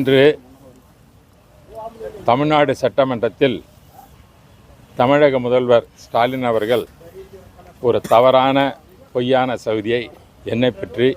இன்று தமிழ்நாடு சட்டமன்றத்தில் தமிழக முதல்வர் ஸ்டாலின் அவர்கள் ஒரு தவறான பொய்யான சவுதியை என்னை பற்றி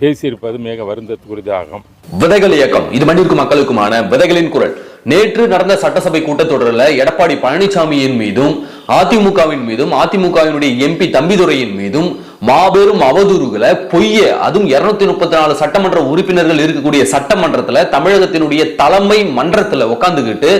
பேசியிருப்பது மிக வருந்தத்துக்குரியதாகும் விதைகள் இயக்கம். இது மண்ணிற்கும் மக்களுக்குமான விதைகளின் குரல். நேற்று நடந்த சட்டசபை கூட்டத்தொடரில் எடப்பாடி பழனிசாமியின் மீதும் அதிமுகவின் மீதும் அதிமுகவினுடைய எம்பி தம்பிதுரையின் மீதும் மாபெரும் அவதூறுகளை பொய்ய அதுவும் இருநூத்தி முப்பத்தி நாலு சட்டமன்ற உறுப்பினர்கள் இருக்கக்கூடிய சட்டமன்றத்துல தமிழகத்தினுடைய தலைமை மன்றத்துல உட்காந்துக்கிட்டு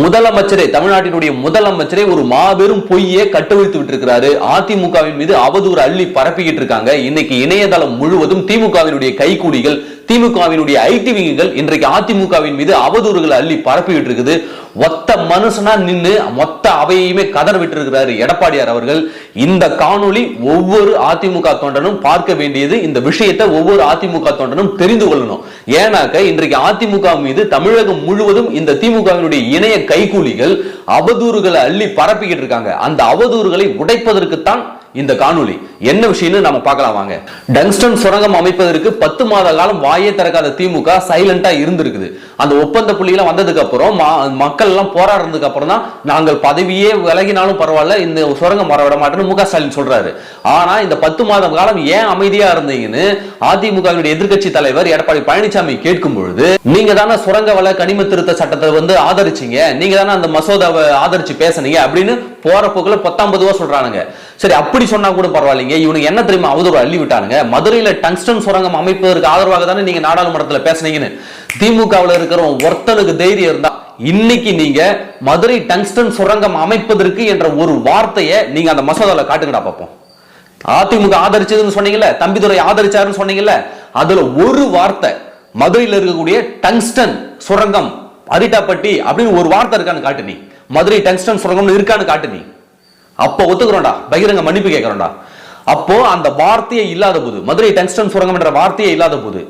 முதலமைச்சரே தமிழ்நாட்டினுடைய முதலமைச்சரே ஒரு மாபெரும் பொய்யை கட்டவிழ்த்து விட்டிருக்கிறாரு அதிமுகவின் மீது அவதூறு அள்ளி பரப்பிக்கிட்டு இருக்காங்க. இன்னைக்கு இணையதளம் முழுவதும் திமுகவினுடைய கைக்கூலிகள் திமுகவினுடைய ஐடி விங்குகள் இன்றைக்கு அதிமுகவின் மீது அவதூறுகளை அள்ளி பரப்பிக்கிட்டு இருக்குது. ஒத்த மனுஷனா நின்று மொத்த அவையுமே கதற விட்டிருக்கிறாரு எடப்பாடியார் அவர்கள். இந்த காணொளி ஒவ்வொரு அதிமுக தொண்டனும் பார்க்க வேண்டியது இந்த விஷயத்தை ஒவ்வொரு அதிமுக தொண்டனும் தெரிந்து கொள்ளணும். ஏன்னாக்க இன்றைக்கு அதிமுக மீது தமிழகம் முழுவதும் இந்த திமுகவினுடைய இணைய கைகூலிகள் அவதூறுகளை அள்ளி பரப்பிக்கிட்டு இருக்காங்க. அந்த அவதூறுகளை உடைப்பதற்குத்தான் இந்த காணொளி. என்ன விஷயம்னு நம்ம பார்க்கலாம் வாங்க. டங்ஸ்டன் சுரங்கம் அமைப்பதற்கு பத்து மாத காலம் வாயே திறக்காத திமுக சைலண்டா இருந்திருக்குது. அந்த ஒப்பந்த புள்ளியெல்லாம் வந்ததுக்கு அப்புறம் ம- மக்கள் எல்லாம் போராடுறதுக்கு அப்புறம் தான் நாங்கள் பதவியே விலகினாலும் பரவாயில்ல இந்த சுரங்கம் வர விட மாட்டேன்னு முக ஸ்டாலின் சொல்றாரு. ஆனா இந்த பத்து மாதம் காலம் ஏன் அமைதியா இருந்தீங்கன்னு அதிமுகவினுடைய எதிர்க்கட்சி தலைவர் எடப்பாடி பழனிசாமி கேட்கும் பொழுது நீங்க தானே சுரங்க வள கனிம திருத்த சட்டத்தை வந்து ஆதரிச்சீங்க நீங்க தானே அந்த மசோதாவை ஆதரிச்சு பேசுனீங்க அப்படின்னு போற போக்குல பத்தாம்பது ரூபா சொல்றானுங்க. சரி அப்படி சொன்னா கூட பரவாயில்லைங்க. இவனுக்கு என்ன தெரியுமா அவதூறு அள்ளி விட்டானுங்க. மதுரையில டங்ஸ்டன் சுரங்கம் அமைப்பதற்கு ஆதரவாக தானே நீங்க நாடாளுமன்றத்துல பேசுனீங்கன்னு. திமுகவில் இருக்கிற ஒருத்தனுக்கு தைரியம் இருந்தா இன்னைக்கு நீங்க மதுரை டங்ஸ்டன் சுரங்கம் அமைப்பதற்கு என்ற ஒரு வார்த்தையை நீங்க அந்த மசோதாவில் காட்டுங்கடா பார்ப்போம் அதிமுக ஆதரிச்சதுன்னு சொன்னீங்கல்ல தம்பிதுரை ஆதரிச்சாருன்னு சொன்னீங்கல்ல அதுல ஒரு வார்த்தை மதுரையில் இருக்கக்கூடிய டங்ஸ்டன் சுரங்கம் அரிட்டாப்பட்டி அப்படின்னு ஒரு வார்த்தை இருக்கான்னு காட்டு நீ. மதுரை டங்ஸ்டன் சுரங்கம்னு இருக்கான்னு காட்டு நீ. அப்போ ஒத்துக்கிறோம்டா. பகிரங்க மன்னிப்பு கேட்கிறோம்டா. அப்போ அந்த வார்த்தையே இல்லாத போது மதுரை டங்ஸ்டன் சுரங்கம் என்ற வார்த்தையே இல்லாத போது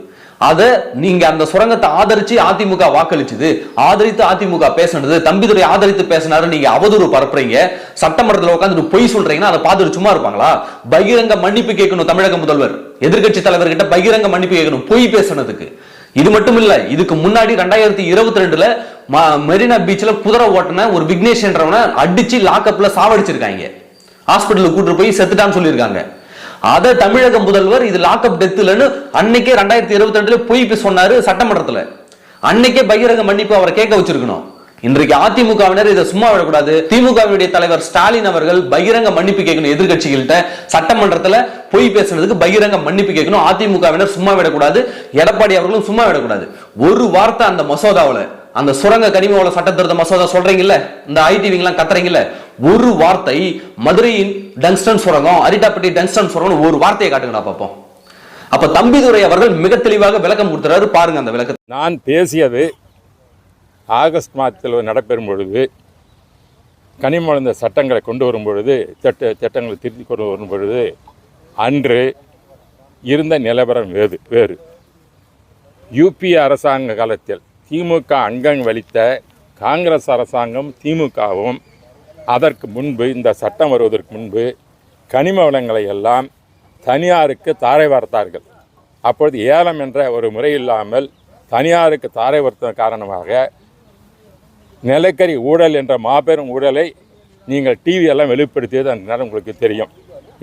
அதை நீங்க அந்த சுரங்கத்தை ஆதரிச்சு அதிமுக வாக்களிச்சது ஆதரித்து அதிமுக பேசுனது தம்பிதுரை ஆதரித்து பேசினாரு நீங்க அவதூறு பரப்புறீங்க சட்டமன்றத்தில் உட்காந்துட்டு பொய் சொல்றீங்கன்னா அதை பார்த்துட்டு சும்மா இருப்பாங்களா? பகிரங்க மன்னிப்பு கேட்கணும் தமிழக முதல்வர். எதிர்க்கட்சி தலைவர்கிட்ட பகிரங்க மன்னிப்பு கேட்கணும் பொய் பேசுனதுக்கு. இது மட்டும் இல்ல இதுக்கு முன்னாடி ரெண்டாயிரத்தி இருபத்தி ரெண்டுல மெரினா பீச்ல குதிரை ஓட்டின ஒரு விக்னேஷ்ன்றவனை அடிச்சு லாக்அப்ல சாவடிச்சிருக்காங்க. ஹாஸ்பிட்டலுக்கு கூட்டு போய் செத்துட்டான்னு சொல்லியிருக்காங்க. அத தமிழக முதல்வர் இது லாக்அப் டெத் இல்லைன்னு அன்னைக்கே ரெண்டாயிரத்தி இருபத்தி ரெண்டுல போய் சொன்னாரு சட்டமன்றத்துல. அன்னைக்கே பகிரங்க மன்னிப்பு அவரை கேட்க வச்சிருக்கணும். இன்றைக்கு அதிமுகவினர் இதை சும்மா விடக்கூடாது. திமுகவினுடைய தலைவர் ஸ்டாலின் அவர்கள் பகிரங்க மன்னிப்பு கேட்கணும் எதிர்கட்சிகள்கிட்ட. சட்டமன்றத்துல பொய் பேசுனதுக்கு பகிரங்க மன்னிப்பு கேட்கணும். அதிமுகவினர் சும்மா விடக்கூடாது. எடப்பாடி அவர்களும் சும்மா விடக்கூடாது. ஒரு வார்த்தை அந்த மசோதாவில் அந்த சுரங்க கனிமவள சட்ட திருத்த மசோதா சொல்றீங்கல்ல? இந்த ஐடிவிங்கெல்லாம் கத்துறீங்கல்ல? ஒரு வார்த்தை மதுரையின் டங்ஸ்டன் சுரங்கம் அரிட்டாப்பட்டி டங்ஸ்டன் சுரங்கம் ஒரு வார்த்தையை காட்டுங்கடா பார்ப்போம் அப்ப தம்பிதுரை அவர்கள் மிக தெளிவாக விளக்கம் கொடுத்துறாரு. பாருங்க அந்த விளக்கத்தை. நான் பேசியது ஆகஸ்ட் மாதத்தில் நடைபெறும் பொழுது கனிமொழிந்த சட்டங்களை கொண்டு வரும் பொழுது திட்ட திட்டங்களை திருத்தி கொண்டு வரும் பொழுது அன்று இருந்த நிலவரம் வேறு வேறு. யூபி அரசாங்க காலத்தில் திமுக அங்கம் வலித்த காங்கிரஸ் அரசாங்கம் திமுகவும் அதற்கு முன்பு இந்த சட்டம் வருவதற்கு முன்பு கனிம வளங்களை எல்லாம் தனியாருக்கு தாரை வார்த்தார்கள். அப்பொழுது ஏலம் என்ற ஒரு முறை இல்லாமல் தனியாருக்கு தாரை வார்த்த காரணமாக நிலக்கரி ஊழல் என்ற மாபெரும் ஊழலை நீங்கள் டிவியெல்லாம் வெளிப்படுத்தியது அந்த நேரம் உங்களுக்கு தெரியும்.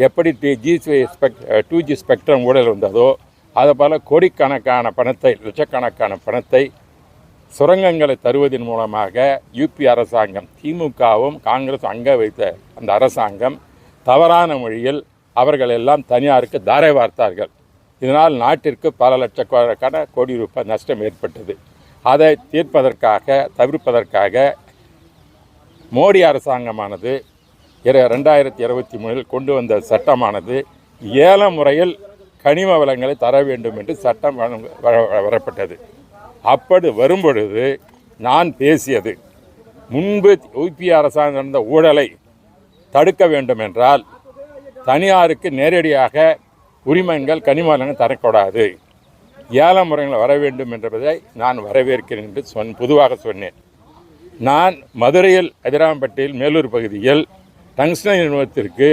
எப்படி T G spec two G spectrum ஊழல் வந்ததோ அது போல் கோடிக்கணக்கான பணத்தை லட்சக்கணக்கான பணத்தை சுரங்கங்களை தருவதன் மூலமாக யூபி அரசாங்கம் திமுகவும் காங்கிரஸ் அங்க வைத்த அந்த அரசாங்கம் தவறான மொழியில் அவர்கள் எல்லாம் தனியாருக்கு தாரை வார்த்தார்கள். இதனால் நாட்டிற்கு பல லட்சக்கணக்கான கோடி ரூபாய் நஷ்டம் ஏற்பட்டது. அதை தீர்ப்பதற்காக தவிர்ப்பதற்காக மோடி அரசாங்கமானது ரெண்டாயிரத்தி இருபத்தி மூணில் கொண்டு வந்த சட்டமானது ஏல முறையில் கனிம வளங்களை தர வேண்டும் என்று சட்டம் வழங்க- வர- வரப்பட்டது. அப்படி வரும்பொழுது நான் பேசியது முன்பு யூபி அரசாங்கம் நடந்த ஊழலை தடுக்க வேண்டும் என்றால் தனியாருக்கு நேரடியாக உரிமங்கள் கனிம வளங்கள் தரக்கூடாது. ஏழாம் முறைகள் வர வேண்டும் என்பதை நான் வரவேற்கிறேன் என்று சொன் பொதுவாக சொன்னேன். நான் மதுரையில் அதிராம்பட்டியில் மேலூர் பகுதியில் டங்ஸ்டன் நிறுவனத்திற்கு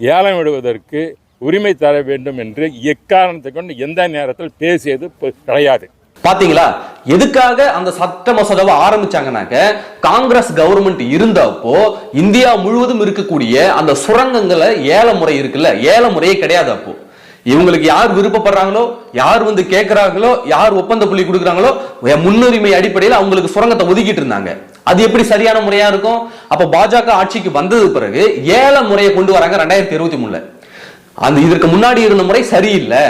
ஏலம் விடுவதற்கு உரிமை தர வேண்டும் என்று எக்காரணத்தை கொண்டு எந்த நேரத்தில் பேசியது கிடையாது. பாத்தீங்களா? எதுக்காக அந்த சட்ட மசோதாவை ஆரம்பிச்சாங்கனாக்க காங்கிரஸ் கவர்மெண்ட் இருந்தப்போ இந்தியா முழுவதும் இருக்கக்கூடிய அந்த சுரங்கங்களை ஏல முறை இருக்குல்ல? ஏல முறையே கிடையாது அப்போ இவங்களுக்கு யார் விருப்பப்படுறாங்களோ யார் வந்து கேட்கறாங்களோ யார் ஒப்பந்த புள்ளி கொடுக்குறாங்களோ முன்னுரிமை அடிப்படையில் அவங்களுக்கு சுரங்கத்தை ஒதுக்கிட்டு இருந்தாங்க. அது எப்படி சரியான முறையா இருக்கும்? அப்ப பாஜக ஆட்சிக்கு வந்தது பிறகு ஏழை முறையை கொண்டு வராங்க ரெண்டாயிரத்தி இருபத்தி மூணுல. அந்த இதற்கு முன்னாடி இருந்த முறை சரியில்லை.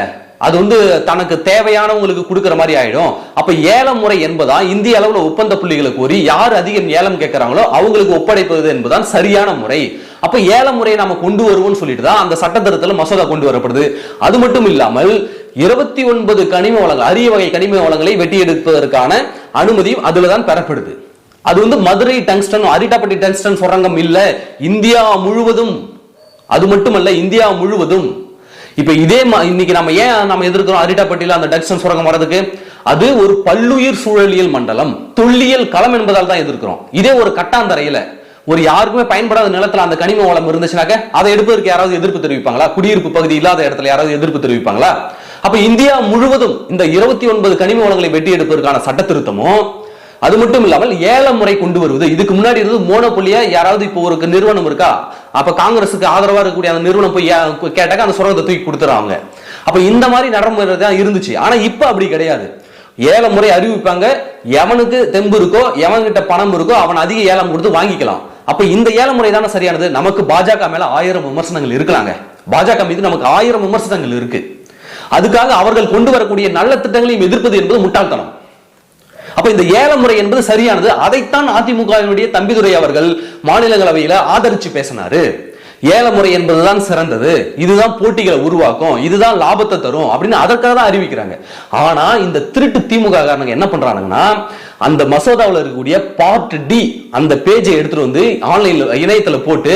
அது வந்து தனக்கு தேவையானவங்களுக்கு கொடுக்குற மாதிரி ஆயிடும். அப்ப ஏல முறை என்பதான் இந்திய அளவுல ஒப்பந்த புள்ளிகளை கோரி யார் அதிகம் ஏலம் கேட்கிறாங்களோ அவங்களுக்கு ஒப்படைப்பது என்பதுதான் சரியான முறை. அப்ப ஏல முறையை நம்ம கொண்டு வருவோம்னு சொல்லிட்டு தான் அந்த சட்டத்திருத்தத்தில் மசோதா கொண்டு வரப்படுது. அது மட்டும் இல்லாமல் இருபத்தி ஒன்பது கனிம வளங்கள் அரிய வகை கனிம வளங்களை வெட்டி எடுப்பதற்கான அனுமதியும் அதுல தான் பெறப்படுது. அது வந்து மதுரை டங்ஸ்டன் அரிட்டாப்பட்டி டங்ஸ்டன் சுரங்கம் இல்ல. இந்தியா முழுவதும் அது மட்டுமல்ல இந்தியா முழுவதும் இப்போ இதே இன்னைக்கு நம்ம ஏன் நம்ம எதிர்க்கிறோம்? அரிட்டாப்பட்டியில் அந்த டங்ஸ்டன் சுரங்கம் வரதுக்கு அது ஒரு பல்லுயிர் சூழலியல் மண்டலம் தொல்லியல் களம் என்பதால் தான் எதிர்க்கிறோம். இதே ஒரு கட்டாந்தரையில ஒரு யாருக்குமே பயன்படாத நிலத்துல அந்த கனிம வளம் இருந்துச்சுனாக்க அதை எடுப்பதற்கு யாராவது எதிர்ப்பு தெரிவிப்பாங்களா? குடியிருப்பு பகுதி இல்லாத இடத்துல யாராவது எதிர்ப்பு தெரிவிப்பாங்களா? அப்ப இந்தியா முழுவதும் இந்த இருபத்தி ஒன்பது கனிம வளங்களை வெட்டி எடுப்பதற்கான சட்ட திருத்தமும் அது மட்டும் இல்லாமல் ஏல முறை கொண்டு வருவது. இதுக்கு முன்னாடி இருந்தது மோனோபொலியா யாராவது இப்போ ஒரு நிறுவனம் இருக்கா? அப்ப காங்கிரஸுக்கு ஆதரவா இருக்கக்கூடிய அந்த நிறுவனம் போய் கேட்டாக்க அந்த சுரங்கத்தை தூக்கி கொடுத்துறாங்க அப்ப இந்த மாதிரி நடைமுறை தான் இருந்துச்சு. ஆனா இப்ப அப்படி கிடையாது. ஏல முறை அறிவிப்பாங்க. எவனுக்கு தெம்பு இருக்கோ எவன்கிட்ட பணம் இருக்கோ அவன் அதிக ஏலம் கொடுத்து வாங்கிக்கலாம். அப்ப இந்த ஏல முறை தானே சரியானது? நமக்கு பாஜக மேல ஆயிரம் விமர்சனங்கள் இருக்கலாங்க. பாஜக மீது நமக்கு ஆயிரம் விமர்சனங்கள் இருக்கு. அதுக்காக அவர்கள் கொண்டு வரக்கூடிய நல்ல திட்டங்களையும் எதிர்ப்பது என்பது முட்டாள்தனம். அப்ப இந்த ஏல முறை என்பது சரியானது. அதைத்தான் அதிமுகவினுடைய தம்பிதுரை அவர்கள் மாநிலங்களவையில ஆதரிச்சு பேசினாரு. ஏல முறை என்பதுதான் சிறந்தது. இதுதான் போட்டிகளை உருவாக்கும். இதுதான் லாபத்தை தரும் அப்படின்னு அதற்காக தான் அறிவிக்கிறாங்க. ஆனா இந்த திருட்டு திமுக காரணங்க என்ன பண்றாங்கன்னா அந்த மசோதாவில் இருக்கக்கூடிய பார்ட் டி அந்த பேஜை எடுத்துட்டு வந்து ஆன்லைன்ல இணையத்துல போட்டு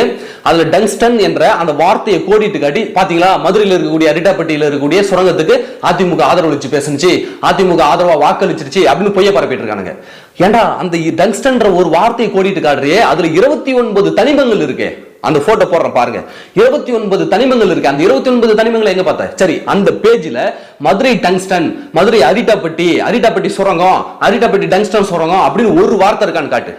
அதுல டங்ஸ்டன் என்ற அந்த வார்த்தையை கோடிட்டு காட்டி பாத்தீங்களா மதுரையில் இருக்கக்கூடிய அரிட்டாப்பட்டியில் இருக்கக்கூடிய சுரங்கத்துக்கு அதிமுக ஆதரவளிச்சு பேசுனுச்சு. அதிமுக ஆதரவா வாக்களிச்சிருச்சு அப்படின்னு பொய்ய பரப்பிட்டு இருக்கானுங்க. ஏண்டா அந்த டங்ஸ்டன்ற ஒரு வார்த்தையை கோடிட்டு காட்டுறியே அதுல இருபத்தி ஒன்பது தனிமங்கள் இருக்கே. அந்த போட்டோ போடுறேன் பாருங்க. இருபத்தி ஒன்பது தனிமங்கள் இருக்கு. அந்த இருபத்தி ஒன்பது தனிமங்களை எங்க பார்த்த? சரி அந்த பேஜ்ல மதுரை டங்ஸ்டன் மதுரை அரிட்டாப்பட்டி அரிட்டாப்பட்டி சுரங்கம் அரிட்டாப்பட்டி டங்ஸ்டன் சுரங்கம் அப்படின்னு ஒரு வார்த்தை இருக்கான்னு காட்டு.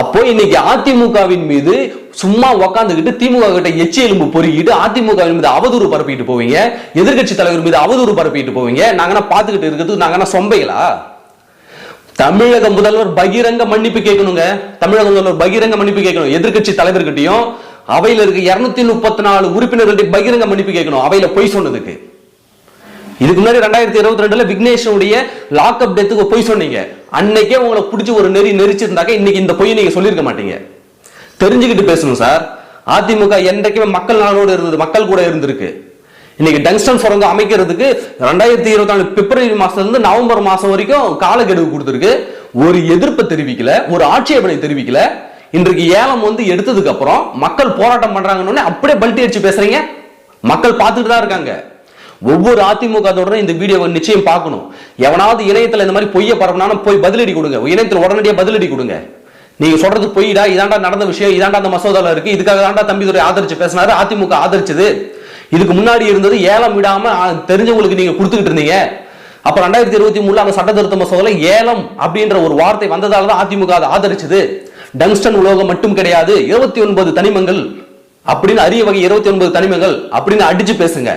அப்போ இன்னைக்கு அதிமுகவின் மீது சும்மா உக்காந்துக்கிட்டு திமுக கிட்ட எச்சி எலும்பு பொறுக்கிட்டு அதிமுக மீது அவதூறு பரப்பிட்டு போவீங்க. எதிர்க்கட்சி தலைவர் மீது அவதூறு பரப்பிட்டு போவீங்க. நாங்கன்னா பாத்துக்கிட்டு இருக்கிறது நாங்கன்னா சொம்பைகளா? தமிழக முதல்வர் பகிரங்க மன்னிப்பு கேட்கணுங்க. தமிழக முதல்வர் பகிரங்க மன்னிப்பு கேட்கணும். எதிர்க்கட்சி தலைவர்கிட்டயும் அவையில இருக்க இருநூத்தி முப்பத்தி நாலு உறுப்பினர்கள்ட்ட பகிரங்க மன்னிப்பு கேட்கணும். அவையில பொய் சொன்னதுக்கு. இதுக்கு முன்னாடி ரெண்டாயிரத்தி இருபத்தி ரெண்டுல விக்னேஷனுடைய லாக்அப் டெத்துக்கு பொய் சொன்னீங்க. அன்னைக்கே உங்களை பிடிச்சி ஒரு நெறி நெரிச்சிருந்தாக்க இன்னைக்கு இந்த பொய்யை நீங்க சொல்லியிருக்க மாட்டீங்க. தெரிஞ்சுக்கிட்டு பேசணும் சார். அதிமுக என்றைக்குமே மக்கள் நாளோடு இருந்தது மக்கள் கூட இருந்திருக்கு. இன்னைக்கு டங்ஸ்டன் சுரங்கம் அமைக்கிறதுக்கு ரெண்டாயிரத்தி இருபத்தி நாலு பிப்ரவரி மாசத்துலேருந்து நவம்பர் மாசம் வரைக்கும் காலக்கெடுவு கொடுத்துருக்கு. ஒரு எதிர்ப்பை தெரிவிக்கல ஒரு ஆட்சேபனை தெரிவிக்கல. இன்றைக்கு ஏலம் வந்து எடுத்ததுக்கு அப்புறம் மக்கள் போராட்டம் பண்றாங்கன்னு அப்படியே பல்ட்டி அடிச்சு பேசுறீங்க. மக்கள் பார்த்துட்டு தான் இருக்காங்க. ஒவ்வொரு அதிமுக தொடரும் இந்த வீடியோவை நிச்சயம் பார்க்கணும். எவனாவது இணையத்துல இந்த மாதிரி பொய்ய பரப்பினாலும் போய் பதிலடி கொடுங்க. இணையத்துல உடனடியாக பதிலடி கொடுங்க. நீங்க சொல்றது பொய்டா இதாண்டா நடந்த விஷயம் இதாண்டா அந்த மசோதால இருக்கு இதுக்காக தாண்டா தம்பிதுரை ஆதரிச்சு பேசினாரு அதிமுக ஆதரிச்சது. இதுக்கு முன்னாடி இருந்தது ஏலம் விடாம தெரிஞ்சவங்களுக்கு நீங்க கொடுத்துக்கிட்டு இருந்தீங்க. அப்ப ரெண்டாயிரத்தி இருபத்தி மூணுல அந்த சட்ட திருத்த மசோதால ஏலம் அப்படின்ற ஒரு வார்த்தை வந்ததால தான் அதிமுக அதை ஆதரிச்சது. டங்ஸ்டன் உலோகம் மட்டும் கிடையாது இருபத்தி ஒன்பது தனிமங்கள் அப்படின்னு அரிய வகை இருபத்தி ஒன்பது தனிமங்கள் அப்படின்னு அடிச்சு பேசுங்க.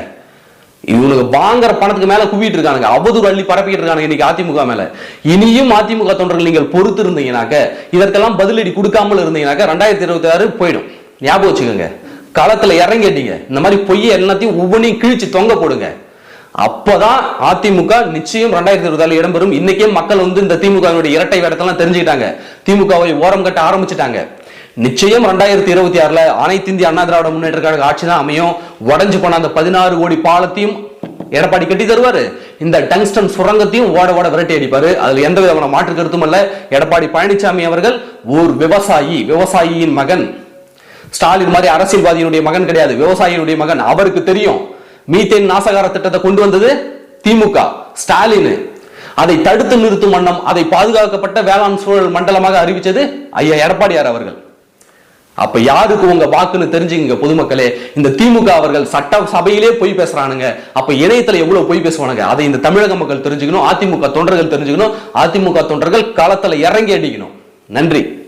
இவனுக்கு வாங்குற பணத்துக்கு மேல குவிட்டு இருக்கானுங்க அவதூறு அள்ளி பரப்பிட்டு இருக்கானுங்க இன்னைக்கு அதிமுக மேல. இனியும் அதிமுக தொண்டர்கள் நீங்கள் பொறுத்து இருந்தீங்கனாக்க இதற்கெல்லாம் பதிலடி கொடுக்காமல் இருந்தீங்கனாக்க ரெண்டாயிரத்தி இருபத்தி ஆறு போயிடும். ஞாபகம் வச்சுக்கோங்க. களத்துல இறங்கிட்டீங்க. இந்த மாதிரி பொய்யை எல்லாத்தையும் ஒவ்வொன்றையும் கிழிச்சு தொங்க போடுங்க. அப்பதான் அதிமுக நிச்சயம் ரெண்டாயிரத்தி இருபதால இடம்பெறும். இன்னைக்கே மக்கள் வந்து இந்த திமுகவினுடைய இரட்டை வேடத்தெல்லாம் தெரிஞ்சுக்கிட்டாங்க. திமுகவை ஓரம் கட்ட ஆரம்பிச்சிட்டாங்க. நிச்சயம் ரெண்டாயிரத்தி இருபத்தி ஆறுல அனைத்து இந்திய அண்ணா திராவிட முன்னேற்ற கழக ஆட்சி தான் அமையும். உடஞ்சு போன அந்த பதினாறு கோடி பாலத்தையும் எடப்பாடி கட்டி தருவாரு. இந்த டங்ஸ்டன் சுரங்கத்தையும் ஓட ஓட விரட்டி அடிப்பாரு. அதுல எந்த விதமான மாற்று கருத்தும் அல்ல எடப்பாடி பழனிசாமி அவர்கள் ஒரு விவசாயி விவசாயியின் மகன். ஸ்டாலின் மாதிரி அரசியல்வாதியினுடைய மகன் கிடையாது விவசாயியினுடைய மகன். அவருக்கு தெரியும் மீத்தேன் நாசகார திட்டத்தை கொண்டு வந்தது திமுக ஸ்டாலின். அதை தடுத்து நிறுத்தும் வண்ணம் அதை பாதுகாக்கப்பட்ட வேளாண் சூழல் மண்டலமாக அறிவித்தது ஐயா எடப்பாடியார் அவர்கள். அப்ப யாருக்கு உங்க வாக்குன்னு தெரிஞ்சுங்க பொதுமக்களே. இந்த திமுக அவர்கள் சட்ட சபையிலே பொய் பேசுறானுங்க. அப்ப இணையத்துல எவ்வளவு பொய் பேசுவானுங்க? அதை இந்த தமிழக மக்கள் தெரிஞ்சுக்கணும் அதிமுக தொண்டர்கள் தெரிஞ்சுக்கணும் அதிமுக தொண்டர்கள் களத்துல இறங்கி அடிக்கணும். நன்றி.